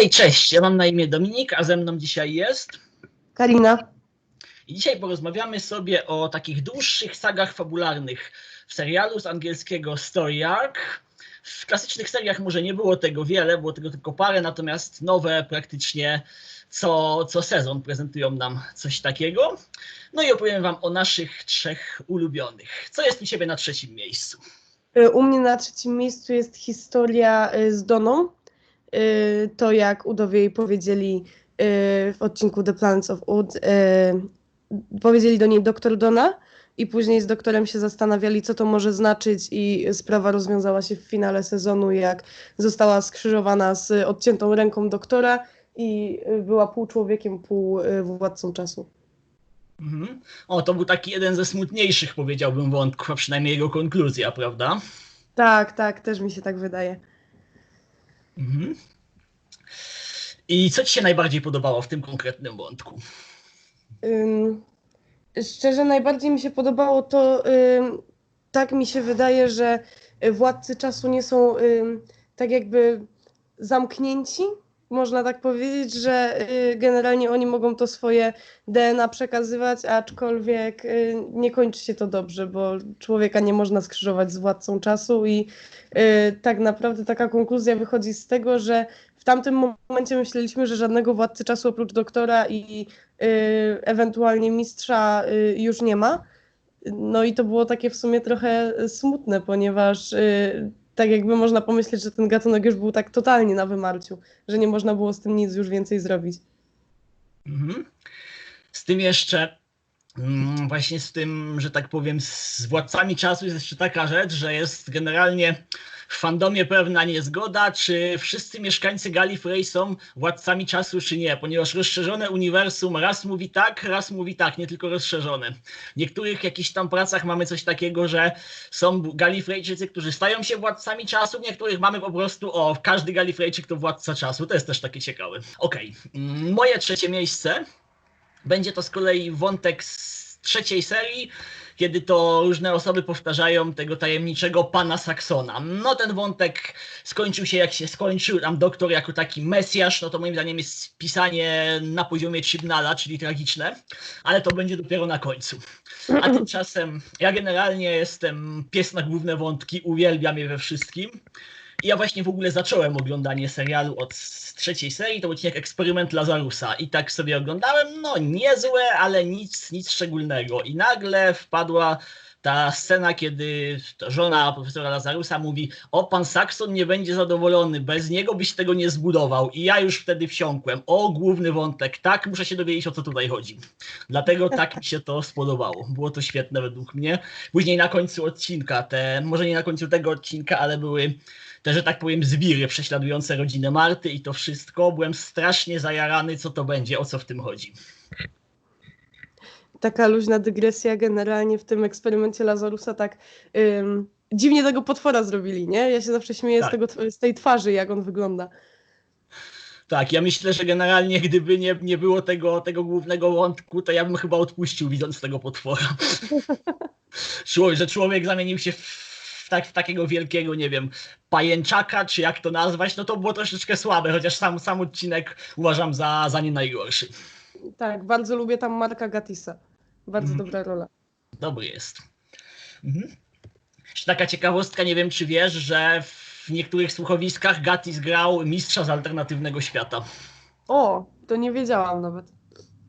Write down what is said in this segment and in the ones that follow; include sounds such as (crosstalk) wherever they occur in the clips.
Hej, cześć, ja mam na imię Dominik, a ze mną dzisiaj jest. Karina. I dzisiaj porozmawiamy sobie o takich dłuższych sagach fabularnych w serialu z angielskiego Story Arc. W klasycznych seriach może nie było tego wiele, było tego tylko parę, natomiast nowe praktycznie co, co sezon prezentują nam coś takiego. No i opowiem Wam o naszych trzech ulubionych. Co jest u Ciebie na trzecim miejscu? U mnie na trzecim miejscu jest historia y, z Doną. Y, To jak Udowie powiedzieli y, w odcinku The Planets of Ud, y, powiedzieli do niej doktor Dona i później z doktorem się zastanawiali, co to może znaczyć i sprawa rozwiązała się w finale sezonu, jak została skrzyżowana z odciętą ręką doktora i była pół człowiekiem, pół władcą czasu. Mhm. O, to był taki jeden ze smutniejszych, powiedziałbym, wątków, a przynajmniej jego konkluzja, prawda? Tak, tak, też mi się tak wydaje. Mhm. I co Ci się najbardziej podobało w tym konkretnym wątku? Szczerze, najbardziej mi się podobało to, tak mi się wydaje, że władcy czasu nie są tak jakby zamknięci, można tak powiedzieć, że y, generalnie oni mogą to swoje DNA przekazywać, aczkolwiek y, nie kończy się to dobrze, bo człowieka nie można skrzyżować z władcą czasu i y, tak naprawdę taka konkluzja wychodzi z tego, że w tamtym momencie myśleliśmy, że żadnego władcy czasu oprócz doktora i ewentualnie mistrza już nie ma. No i to było takie w sumie trochę smutne, ponieważ tak jakby można pomyśleć, że ten gatunek już był tak totalnie na wymarciu, że nie można było z tym nic już więcej zrobić. Mhm. Z tym jeszcze, mm, właśnie z tym, że tak powiem, z władcami czasu jest jeszcze taka rzecz, że jest generalnie w fandomie pewna niezgoda, czy wszyscy mieszkańcy Gallifrey są władcami czasu, czy nie, ponieważ rozszerzone uniwersum raz mówi tak, raz mówi tak, nie tylko rozszerzone. W niektórych jakichś tam pracach mamy coś takiego, że są Gallifreyczycy, którzy stają się władcami czasu, w niektórych mamy po prostu, o, każdy Gallifreyczyk to władca czasu, to jest też takie ciekawe. Okej, mm, moje trzecie miejsce będzie to z kolei wątek z trzeciej serii, kiedy to różne osoby powtarzają tego tajemniczego pana Saxona. No ten wątek skończył się jak się skończył, tam doktor jako taki mesjasz, no to moim zdaniem jest pisanie na poziomie Chibnalla, czyli tragiczne, ale to będzie dopiero na końcu. A tymczasem ja generalnie jestem pies na główne wątki, uwielbiam je we wszystkim. Ja właśnie w ogóle zacząłem oglądanie serialu od trzeciej serii, to był odcinek Eksperyment Lazarusa. I tak sobie oglądałem, no niezłe, ale nic, nic szczególnego. I nagle wpadła ta scena, kiedy żona profesora Lazarusa mówi: O, pan Saxon nie będzie zadowolony, bez niego byś tego nie zbudował. I ja już wtedy wsiąkłem. O, główny wątek, tak, muszę się dowiedzieć, o co tutaj chodzi. Dlatego tak mi się to spodobało. Było to świetne według mnie. Później na końcu odcinka, te, może nie na końcu tego odcinka, ale były te, że tak powiem, zwiry prześladujące rodzinę Marty i to wszystko. Byłem strasznie zajarany, co to będzie, o co w tym chodzi. Taka luźna dygresja generalnie w tym eksperymencie Lazarusa tak ym, dziwnie tego potwora zrobili, nie? Ja się zawsze śmieję Tak. z, tego, z tej twarzy, jak on wygląda. Tak, ja myślę, że generalnie gdyby nie, nie było tego, tego głównego wątku, to ja bym chyba odpuścił widząc tego potwora. (laughs) Człowiek, że człowiek zamienił się w, tak, w takiego wielkiego, nie wiem, pajęczaka, czy jak to nazwać, no to było troszeczkę słabe, chociaż sam, sam odcinek uważam za, za nie najgorszy. Tak, bardzo lubię tam Marka Gatisa. Bardzo Mhm. dobra rola. Dobry jest. Mhm. Jeszcze taka ciekawostka, nie wiem czy wiesz, że w niektórych słuchowiskach Gatis grał mistrza z alternatywnego świata. O, to nie wiedziałam nawet.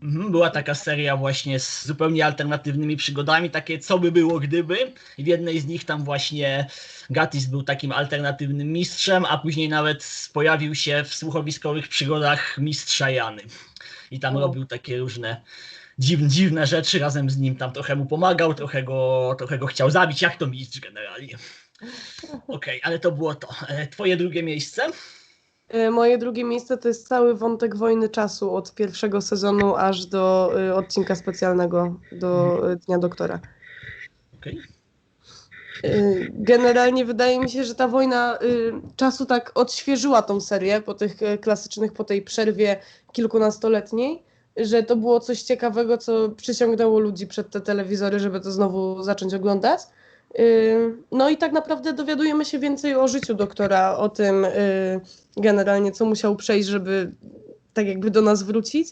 Mhm, Była taka seria właśnie z zupełnie alternatywnymi przygodami, takie co by było gdyby. W jednej z nich tam właśnie Gatis był takim alternatywnym mistrzem, a później nawet pojawił się w słuchowiskowych przygodach mistrza Jany. I tam O. robił takie różne dziwne, dziwne rzeczy razem z nim. Tam trochę mu pomagał, trochę go, trochę go chciał zabić, jak to mistrz generalnie. (laughs) Okej, ale to było to. E, Twoje drugie miejsce? Y, Moje drugie miejsce to jest cały wątek wojny czasu od pierwszego sezonu aż do y, odcinka specjalnego do y, Dnia Doktora. Okej. Y, Generalnie wydaje mi się, że ta wojna czasu tak odświeżyła tą serię po tych klasycznych, po tej przerwie kilkunastoletniej, że to było coś ciekawego, co przyciągnęło ludzi przed te telewizory, żeby to znowu zacząć oglądać. Y, No i tak naprawdę dowiadujemy się więcej o życiu doktora, o tym y, generalnie, co musiał przejść, żeby tak jakby do nas wrócić.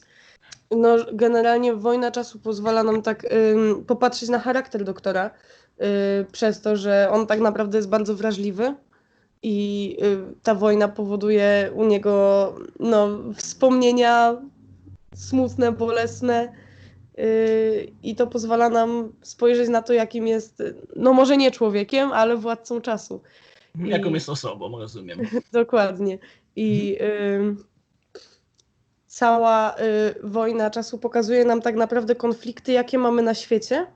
No, generalnie wojna czasu pozwala nam tak popatrzeć na charakter doktora, y, przez to, że on tak naprawdę jest bardzo wrażliwy i ta wojna powoduje u niego no, wspomnienia smutne, bolesne. Y, I to pozwala nam spojrzeć na to, jakim jest, no może nie człowiekiem, ale władcą czasu. Jaką I- jest osobą, rozumiem. (laughs) Dokładnie. I ym, cała y, wojna czasu pokazuje nam tak naprawdę konflikty, jakie mamy na świecie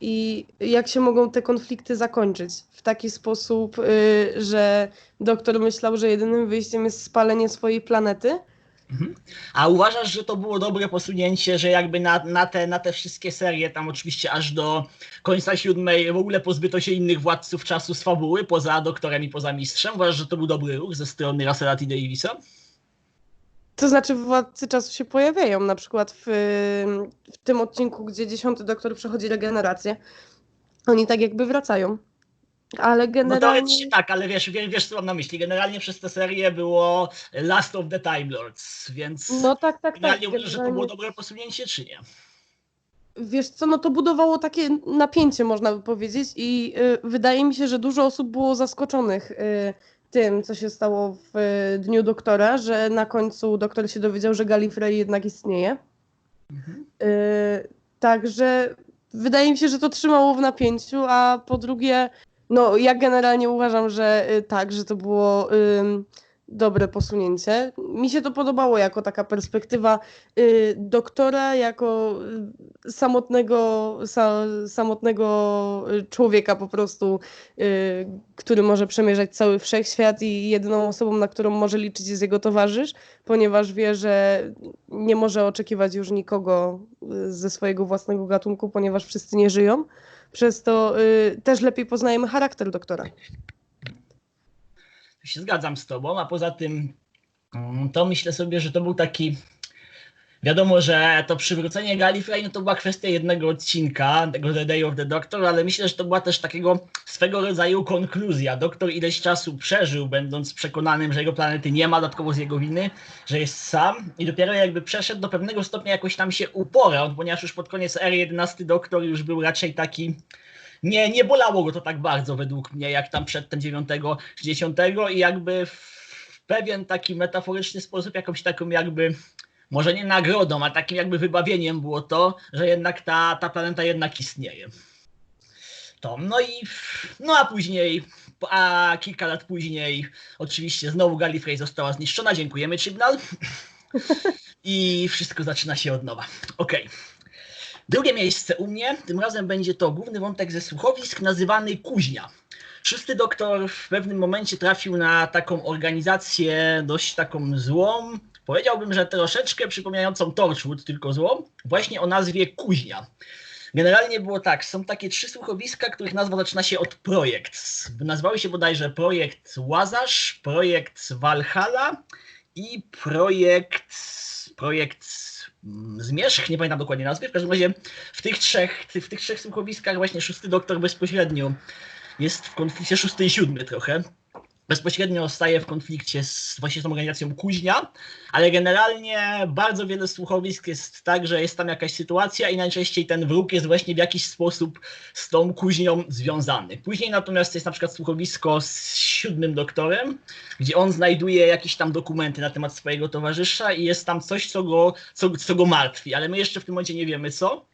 i jak się mogą te konflikty zakończyć. W taki sposób, y, że doktor myślał, że jedynym wyjściem jest spalenie swojej planety. Mhm. A uważasz, że to było dobre posunięcie, że jakby na, na, te, na te wszystkie serie, tam oczywiście aż do końca siódmej, w ogóle pozbyto się innych władców czasu z fabuły, poza doktorem i poza mistrzem? Uważasz, że to był dobry ruch ze strony Russella T. Davisa? To znaczy, władcy czasu się pojawiają, na przykład w, w tym odcinku, gdzie dziesiąty doktor przechodzi regenerację. Oni tak jakby wracają. Ale No generalnie. teoretycznie tak, ale wiesz, wiesz, wiesz co mam na myśli. Generalnie przez tę serię było Last of the Time Lords, więc No tak, tak, tak. generalnie że to było generalnie- dobre posunięcie, czy nie? Wiesz co, no to budowało takie napięcie, można by powiedzieć, i y, wydaje mi się, że dużo osób było zaskoczonych y, tym, co się stało w y, Dniu Doktora, że na końcu doktor się dowiedział, że Gallifrey jednak istnieje. Mhm. Y, Także wydaje mi się, że to trzymało w napięciu, a po drugie, no ja generalnie uważam, że y, tak, że to było dobre posunięcie. Mi się to podobało jako taka perspektywa y, doktora, jako y, samotnego, sa, samotnego człowieka po prostu, y, który może przemierzać cały wszechświat i jedyną osobą, na którą może liczyć jest jego towarzysz, ponieważ wie, że nie może oczekiwać już nikogo y, ze swojego własnego gatunku, ponieważ wszyscy nie żyją. Przez to y, też lepiej poznajemy charakter doktora. Się zgadzam z tobą, a poza tym mm, to myślę sobie, że to był taki wiadomo, że to przywrócenie Gallifrey no to była kwestia jednego odcinka, tego The Day of the Doctor, ale myślę, że to była też takiego swego rodzaju konkluzja. Doktor ileś czasu przeżył, będąc przekonanym, że jego planety nie ma, dodatkowo z jego winy, że jest sam i dopiero jakby przeszedł do pewnego stopnia jakoś tam się uporał, ponieważ już pod koniec ery 11 Doktor już był raczej taki nie, nie bolało go to tak bardzo według mnie, jak tam przedtem 9 czy 10 i jakby w pewien taki metaforyczny sposób, jakąś taką jakby, może nie nagrodą, a takim jakby wybawieniem było to, że jednak ta, ta planeta jednak istnieje. To, no i, no a później, a kilka lat później, oczywiście znowu Gallifrey została zniszczona, dziękujemy Chibnall. (laughs) I wszystko zaczyna się od nowa. Okej. Drugie miejsce u mnie, tym razem będzie to główny wątek ze słuchowisk nazywany Kuźnia. Szósty doktor w pewnym momencie trafił na taką organizację dość taką złą, powiedziałbym, że troszeczkę przypominającą Torchwood, tylko złą, właśnie o nazwie Kuźnia. Generalnie było tak, są takie trzy słuchowiska, których nazwa zaczyna się od projekt. Nazywały się bodajże projekt Łazarz, projekt Valhalla i projekt, projekt Zmierzch, nie pamiętam dokładnie nazwy, w każdym razie w tych trzech, w tych trzech słuchowiskach właśnie szósty doktor bezpośrednio jest w konflikcie, szósty i siódmy trochę, bezpośrednio staje w konflikcie z właśnie tą organizacją Kuźnia, ale generalnie bardzo wiele słuchowisk jest tak, że jest tam jakaś sytuacja i najczęściej ten wróg jest właśnie w jakiś sposób z tą Kuźnią związany. Później natomiast jest na przykład słuchowisko z siódmym doktorem, gdzie on znajduje jakieś tam dokumenty na temat swojego towarzysza i jest tam coś, co go, co, co go martwi, ale my jeszcze w tym momencie nie wiemy co.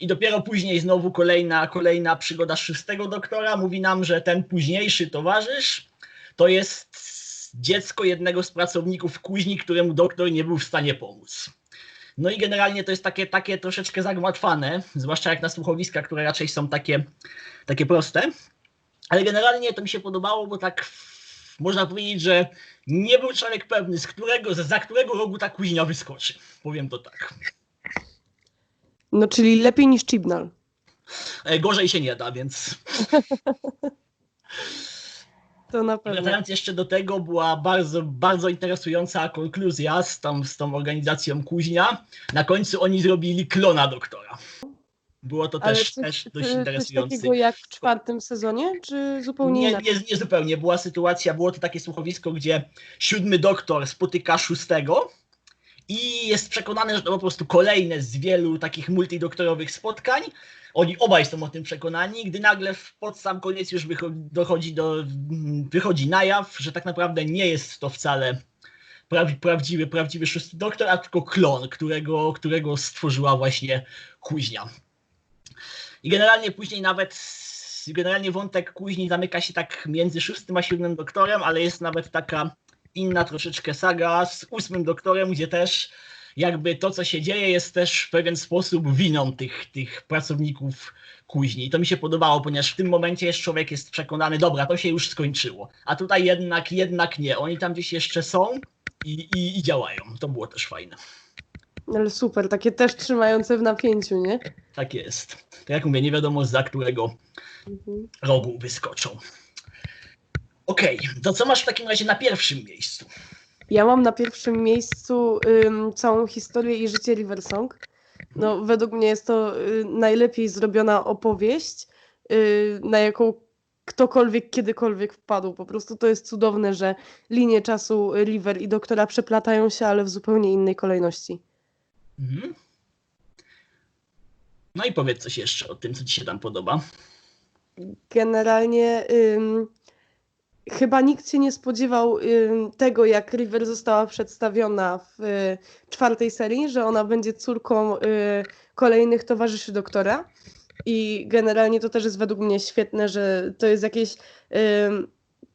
I dopiero później znowu kolejna, kolejna przygoda szóstego doktora mówi nam, że ten późniejszy towarzysz to jest dziecko jednego z pracowników kuźni, któremu doktor nie był w stanie pomóc. No i generalnie to jest takie, takie troszeczkę zagmatwane, zwłaszcza jak na słuchowiska, które raczej są takie, takie proste. Ale generalnie to mi się podobało, bo tak można powiedzieć, że nie był człowiek pewny, z którego, za którego rogu ta kuźnia wyskoczy. Powiem to tak. No czyli lepiej niż Chibnall. E, Gorzej się nie da, więc (laughs) To na pewno. Wracając jeszcze do tego, była bardzo, bardzo interesująca konkluzja z tą, z tą organizacją Kuźnia. Na końcu oni zrobili klona doktora. Było to Ale też, coś, też dość coś interesujące. takiego jak w czwartym sezonie, czy zupełnie Nie, inaczej? nie, nie zupełnie. Była sytuacja, było to takie słuchowisko, gdzie siódmy doktor spotyka szóstego i jest przekonany, że to po prostu kolejne z wielu takich multidoktorowych spotkań. Oni obaj są o tym przekonani, gdy nagle pod sam koniec już dochodzi do, wychodzi na jaw, że tak naprawdę nie jest to wcale praw, prawdziwy, prawdziwy szósty doktor, a tylko klon, którego, którego stworzyła właśnie kuźnia. I generalnie później nawet generalnie wątek kuźni zamyka się tak między szóstym a siódmym doktorem, ale jest nawet taka inna troszeczkę saga z ósmym doktorem, gdzie też jakby to, co się dzieje, jest też w pewien sposób winą tych, tych pracowników kuźni. I to mi się podobało, ponieważ w tym momencie jest człowiek jest przekonany, dobra, to się już skończyło. A tutaj jednak, jednak nie. Oni tam gdzieś jeszcze są i, i, i działają. To było też fajne. Ale super, takie też trzymające w napięciu, nie? Tak jest. Tak jak mówię, nie wiadomo za którego Mhm. rogu wyskoczą. Okej, to co masz w takim razie na pierwszym miejscu? Ja mam na pierwszym miejscu ym, całą historię i życie Riversong. No, według mnie jest to y, najlepiej zrobiona opowieść, y, na jaką ktokolwiek kiedykolwiek wpadł. Po prostu to jest cudowne, że linie czasu River i Doktora przeplatają się, ale w zupełnie innej kolejności. Mhm. No i powiedz coś jeszcze o tym, co ci się tam podoba. Generalnie ym, chyba nikt się nie spodziewał tego, jak River została przedstawiona w y, czwartej serii, że ona będzie córką y, kolejnych towarzyszy doktora. I generalnie to też jest według mnie świetne, że to jest jakieś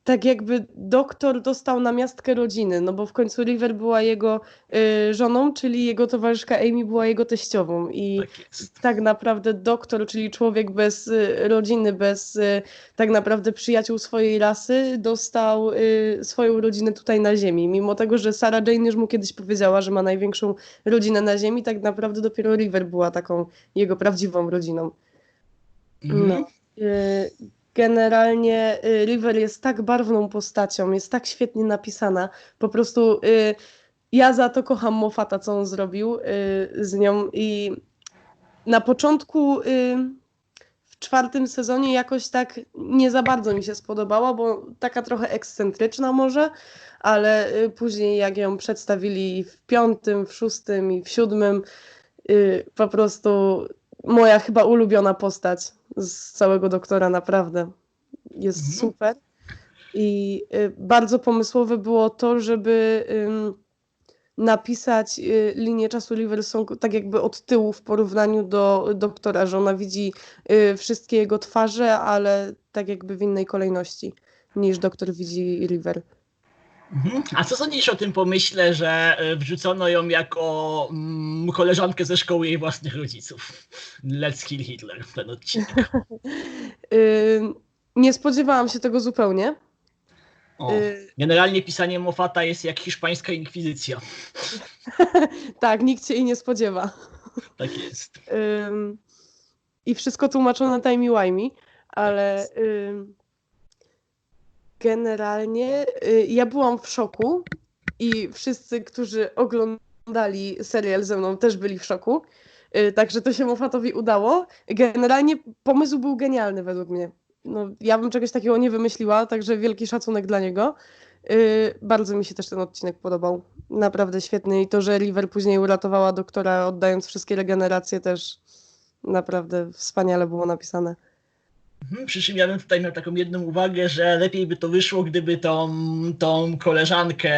tak jakby doktor dostał na miastkę rodziny, no bo w końcu River była jego y, żoną, czyli jego towarzyszka Amy była jego teściową i Tak tak naprawdę doktor, czyli człowiek bez y, rodziny, bez y, tak naprawdę przyjaciół swojej rasy, dostał y, swoją rodzinę tutaj na Ziemi. Mimo tego, że Sarah Jane już mu kiedyś powiedziała, że ma największą rodzinę na Ziemi, tak naprawdę dopiero River była taką jego prawdziwą rodziną. Mhm. No. Y, Generalnie y, River jest tak barwną postacią, jest tak świetnie napisana. Po prostu y, ja za to kocham Moffata, co on zrobił y, z nią. I na początku y, w czwartym sezonie jakoś tak nie za bardzo mi się spodobała, bo taka trochę ekscentryczna może, ale y, później jak ją przedstawili w piątym, w szóstym i w siódmym, y, po prostu moja chyba ulubiona postać z całego doktora, naprawdę. Jest Mhm. super. I y, bardzo pomysłowe było to, żeby napisać y, linię czasu Riversong tak jakby od tyłu w porównaniu do doktora, że ona widzi y, wszystkie jego twarze, ale tak jakby w innej kolejności niż doktor widzi River. Mhm. A co sądzisz o tym pomyśle, że e, wrzucono ją jako mm, koleżankę ze szkoły jej własnych rodziców? Let's kill Hitler, ten odcinek. (laughs) Y, nie spodziewałam się tego zupełnie. O. Y, Generalnie pisanie Moffata jest jak hiszpańska inkwizycja. (laughs) tak, nikt się jej nie spodziewa. Tak jest. Ym, I wszystko tłumaczone timey-wimey, ale Tak ym, generalnie y, ja byłam w szoku i wszyscy, którzy oglądali serial ze mną też byli w szoku. Y, Także to się Moffatowi udało. Generalnie pomysł był genialny według mnie. No, ja bym czegoś takiego nie wymyśliła, także wielki szacunek dla niego. Y, Bardzo mi się też ten odcinek podobał. Naprawdę świetny. I to, że River później uratowała doktora, oddając wszystkie regeneracje, też naprawdę wspaniale było napisane. Mhm, Przy czym ja bym tutaj miał taką jedną uwagę, że lepiej by to wyszło, gdyby tą, tą koleżankę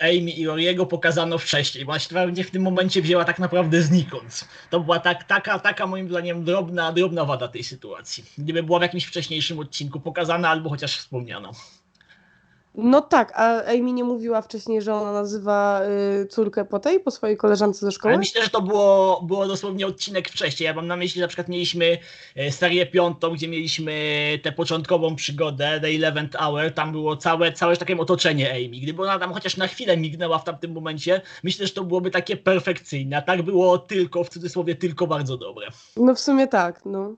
Amy i Oriego pokazano wcześniej, bo ona się w tym momencie wzięła tak naprawdę znikąd. To była tak, taka, taka moim zdaniem drobna, drobna wada tej sytuacji. Gdyby była w jakimś wcześniejszym odcinku pokazana albo chociaż wspomniana. No tak, a Amy nie mówiła wcześniej, że ona nazywa y, córkę po tej, po swojej koleżance ze szkoły? Ale myślę, że to było, było dosłownie odcinek wcześniej. Ja mam na myśli, że na przykład mieliśmy e, serię piątą, gdzie mieliśmy tę początkową przygodę, The Eleventh Hour, tam było całe, całe tak powiem, otoczenie Amy. Gdyby ona tam chociaż na chwilę mignęła w tamtym momencie, myślę, że to byłoby takie perfekcyjne. A tak było tylko, w cudzysłowie, tylko bardzo dobre. No w sumie tak, no.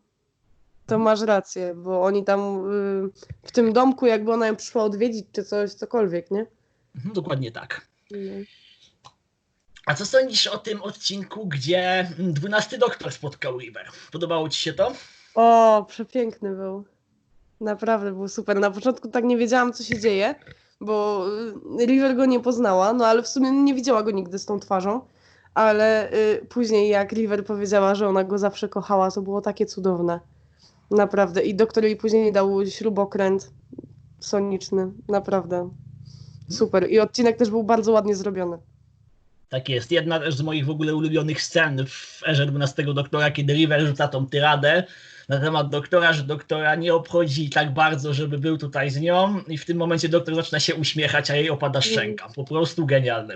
To masz rację, bo oni tam y, w tym domku, jakby ona ją przyszła odwiedzić, czy coś, cokolwiek, nie? Mhm, dokładnie tak. No. A co sądzisz o tym odcinku, gdzie dwunasty doktor spotkał River? Podobało ci się to? O, przepiękny był. Naprawdę był super. Na początku tak nie wiedziałam, co się dzieje, bo y, River go nie poznała, no ale w sumie nie widziała go nigdy z tą twarzą. Ale y, później, jak River powiedziała, że ona go zawsze kochała, to było takie cudowne. Naprawdę. I doktor jej później dał śrubokręt soniczny. Naprawdę. Super. I odcinek też był bardzo ładnie zrobiony. Tak jest. Jedna z moich w ogóle ulubionych scen w erze 12 doktora, kiedy River rzuca tą tyradę na temat doktora, że doktora nie obchodzi tak bardzo, żeby był tutaj z nią i w tym momencie doktor zaczyna się uśmiechać, a jej opada szczęka. Po prostu genialne.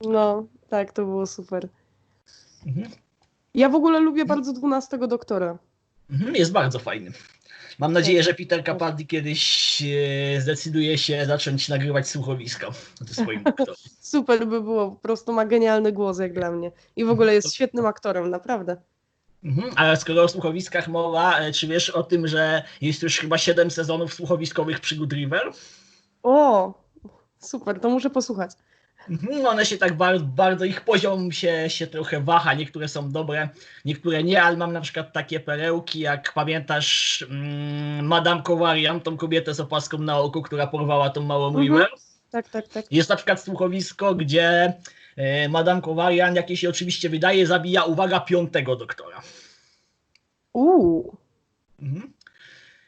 No, tak, to było super. Mhm. Ja w ogóle lubię bardzo 12 doktora. Mhm, Jest bardzo fajny. Mam nadzieję, że Peter Capaldi kiedyś e, zdecyduje się zacząć nagrywać słuchowiska ze swoim (laughs) doktorem. Super by było, po prostu ma genialny głos jak dla mnie. I w ogóle jest świetnym aktorem, naprawdę. Mhm. Ale skoro o słuchowiskach mowa, e, czy wiesz o tym, że jest już chyba 7 sezonów słuchowiskowych przygód River? O, super, to muszę posłuchać. Mhm, One się tak bardzo, bardzo ich poziom się, się trochę waha. Niektóre są dobre, niektóre nie, ale mam na przykład takie perełki, jak pamiętasz mm, Madame Kowarian, tą kobietę z opaską na oku, która porwała tą małą Mhm. River. Tak, tak, tak. Jest na przykład słuchowisko, gdzie e, Madame Kowarian, jakie się oczywiście wydaje, zabija, uwaga, piątego doktora. Uuu, Mhm.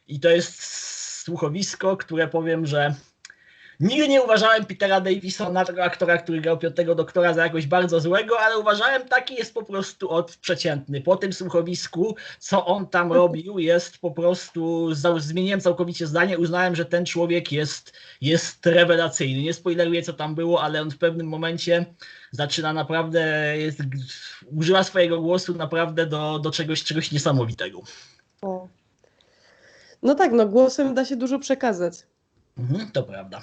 I to jest słuchowisko, które powiem, że nigdy nie uważałem Petera Davisona, tego aktora, który grał piątego doktora, za jakoś bardzo złego, ale uważałem, taki jest po prostu od przeciętny. Po tym słuchowisku, co on tam (laughs) robił, jest po prostu, zmieniłem całkowicie zdanie, uznałem, że ten człowiek jest, jest rewelacyjny. Nie spoileruję, co tam było, ale on w pewnym momencie zaczyna naprawdę, jest, używa swojego głosu naprawdę do, do czegoś, czegoś niesamowitego. No tak, no głosem da się dużo przekazać. Mhm, to prawda.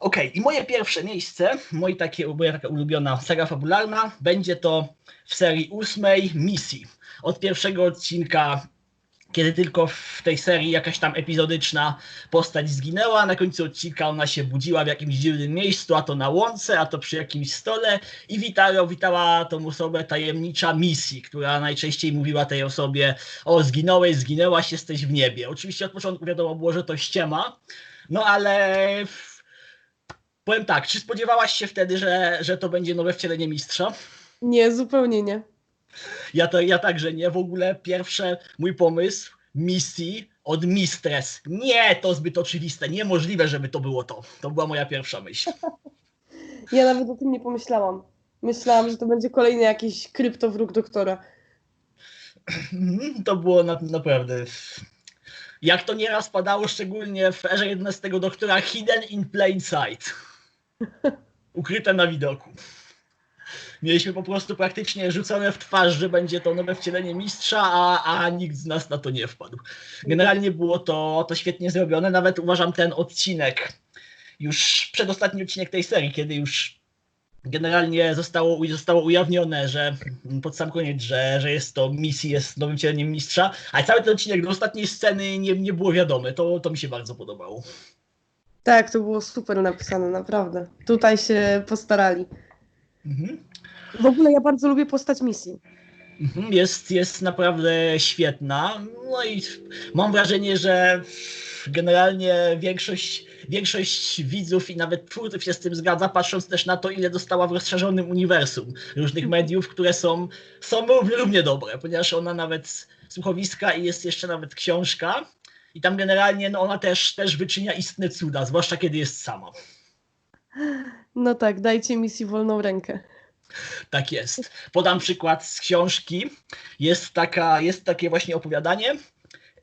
Okej, i moje pierwsze miejsce, moje takie, moja taka ulubiona saga fabularna, będzie to w serii ósmej Misji. Od pierwszego odcinka, kiedy tylko w tej serii jakaś tam epizodyczna postać zginęła, na końcu odcinka ona się budziła w jakimś dziwnym miejscu, a to na łące, a to przy jakimś stole i witała, witała tą osobę tajemnicza Misji, która najczęściej mówiła tej osobie o zginąłeś, zginęłaś, jesteś w niebie. Oczywiście od początku wiadomo było, że to ściema, no ale powiem tak, czy spodziewałaś się wtedy, że, że to będzie nowe wcielenie mistrza? Nie, zupełnie nie. Ja, to, ja także nie. W ogóle pierwszy mój pomysł misji od Mistress. Nie, to zbyt oczywiste. Niemożliwe, żeby to było to. To była moja pierwsza myśl. (laughs) Ja nawet o tym nie pomyślałam. Myślałam, że to będzie kolejny jakiś kryptowróg doktora. (clears throat) To było na, naprawdę. Jak to nieraz padało, szczególnie w erze 11 doktora, hidden in plain sight. Ukryte na widoku. Mieliśmy po prostu praktycznie rzucone w twarz, że będzie to nowe wcielenie mistrza, a, a nikt z nas na to nie wpadł. Generalnie było to, to świetnie zrobione. Nawet uważam ten odcinek, już przedostatni odcinek tej serii, kiedy już generalnie zostało, zostało ujawnione, że pod sam koniec, że, że jest to misji, jest nowym wcieleniem mistrza, a cały ten odcinek do ostatniej sceny nie, nie było wiadome. To, to mi się bardzo podobało. Tak, to było super napisane, naprawdę. Tutaj się postarali. Mhm. W ogóle ja bardzo lubię postać misji. Mhm, Jest, jest naprawdę świetna. No i mam wrażenie, że generalnie większość, większość widzów i nawet twórców się z tym zgadza, patrząc też na to, ile dostała w rozszerzonym uniwersum różnych mediów, które są, są równie, równie dobre, ponieważ ona nawet słuchowiska i jest jeszcze nawet książka. I tam generalnie no ona też, też wyczynia istne cuda, zwłaszcza kiedy jest sama. No tak, dajcie misji wolną rękę. Tak jest. Podam przykład z książki. Jest, taka, jest takie właśnie opowiadanie,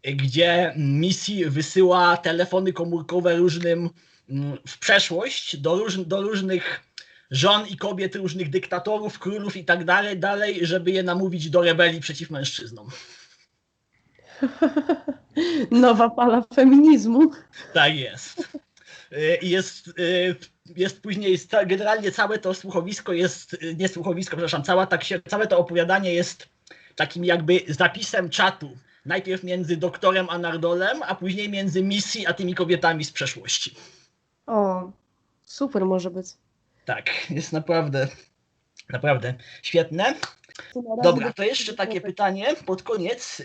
gdzie misji wysyła telefony komórkowe różnym mm, w przeszłość do, róż, do różnych żon i kobiet, różnych dyktatorów, królów i tak dalej, dalej, żeby je namówić do rebelii przeciw mężczyznom. (laughs) Nowa fala feminizmu. Tak jest. I jest, y, jest później, generalnie całe to słuchowisko jest, y, nie słuchowisko, przepraszam, cała ta, księ- całe to opowiadanie jest takim jakby zapisem czatu. Najpierw między doktorem a Nardolem, a później między misji a tymi kobietami z przeszłości. O, super może być. Tak, jest naprawdę Naprawdę świetne. Dobra, to jeszcze takie pytanie pod koniec.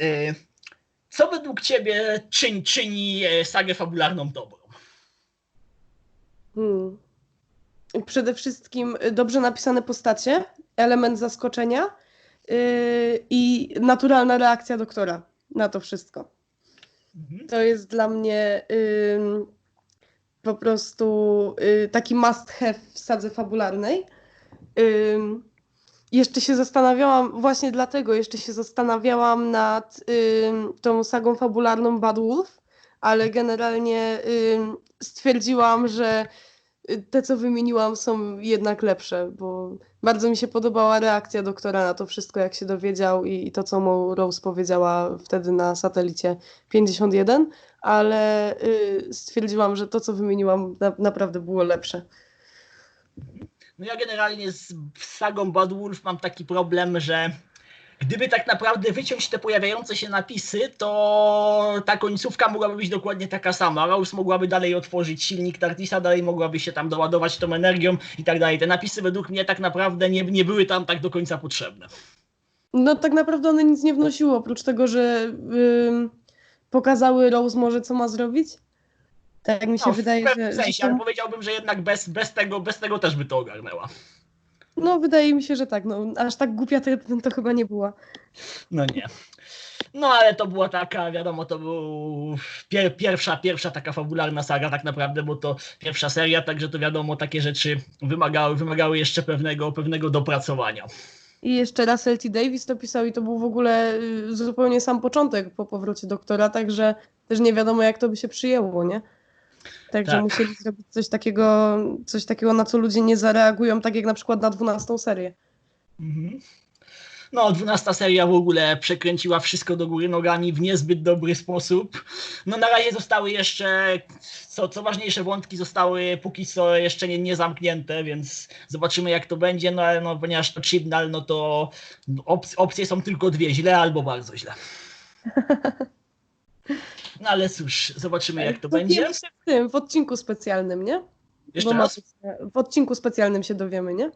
Co według Ciebie czyni, czyni e, sagę fabularną dobrą? Hmm. Przede wszystkim dobrze napisane postacie, element zaskoczenia yy, i naturalna reakcja doktora na to wszystko. Mhm. To jest dla mnie ym, po prostu y, taki must have w sadze fabularnej. Ym, jeszcze się zastanawiałam, właśnie dlatego jeszcze się zastanawiałam nad ym, tą sagą fabularną Bad Wolf, ale generalnie ym, stwierdziłam, że y, te, co wymieniłam, są jednak lepsze, bo bardzo mi się podobała reakcja doktora na to wszystko, jak się dowiedział i, i to, co mu Rose powiedziała wtedy na satelicie 51, ale y, stwierdziłam, że to, co wymieniłam, na, naprawdę było lepsze. No ja generalnie z sagą Bad Wolf mam taki problem, że gdyby tak naprawdę wyciąć te pojawiające się napisy, to ta końcówka mogłaby być dokładnie taka sama. Rose mogłaby dalej otworzyć silnik Tartisa, dalej mogłaby się tam doładować tą energią i tak dalej. Te napisy według mnie tak naprawdę nie, nie były tam tak do końca potrzebne. No tak naprawdę one nic nie wnosiły, oprócz tego, że ym, pokazały Rose może, co ma zrobić. Tak mi się No, wydaje, w że, sensie, ale powiedziałbym, że jednak bez, bez, tego, bez tego też by to ogarnęła. No wydaje mi się, że tak. No, aż tak głupia to, to chyba nie była. No nie. No ale to była taka, wiadomo, to był pier, pierwsza, pierwsza taka fabularna saga tak naprawdę, bo to pierwsza seria, także to wiadomo, takie rzeczy wymagały, wymagały jeszcze pewnego, pewnego dopracowania. I jeszcze Russell T. Davis to pisał i to był w ogóle y, zupełnie sam początek po powrocie doktora, także też nie wiadomo jak to by się przyjęło, nie? Także Tak. musieli zrobić coś takiego, coś takiego, na co ludzie nie zareagują, tak jak na przykład na 12 serię. Mhm. No, dwunasta seria w ogóle przekręciła wszystko do góry nogami w niezbyt dobry sposób. No na razie zostały jeszcze, co, co ważniejsze, wątki zostały póki co jeszcze nie, nie zamknięte, więc zobaczymy jak to będzie, no ale no, ponieważ to Chibnall, no to op- opcje są tylko dwie, źle albo bardzo źle. (laughs) No ale cóż, zobaczymy jak to będzie. Się w tym, w odcinku specjalnym, nie? Jeszcze Bo ma raz? w odcinku specjalnym się dowiemy, nie?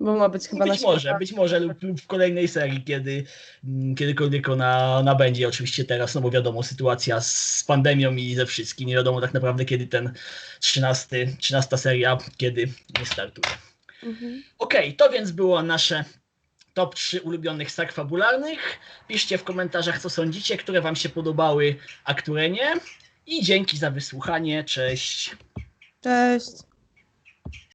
Bo ma być chyba Być na może, święta. być może lub lub w kolejnej serii, kiedy mm, kiedykolwiek ona, ona będzie. Oczywiście teraz, no bo wiadomo, sytuacja z pandemią i ze wszystkim. Nie wiadomo tak naprawdę, kiedy ten 13, 13 seria, kiedy nie startuje. Mhm. Okej, to więc było nasze top 3 ulubionych sag fabularnych. Piszcie w komentarzach, co sądzicie, które wam się podobały, a które nie. I dzięki za wysłuchanie. Cześć. Cześć.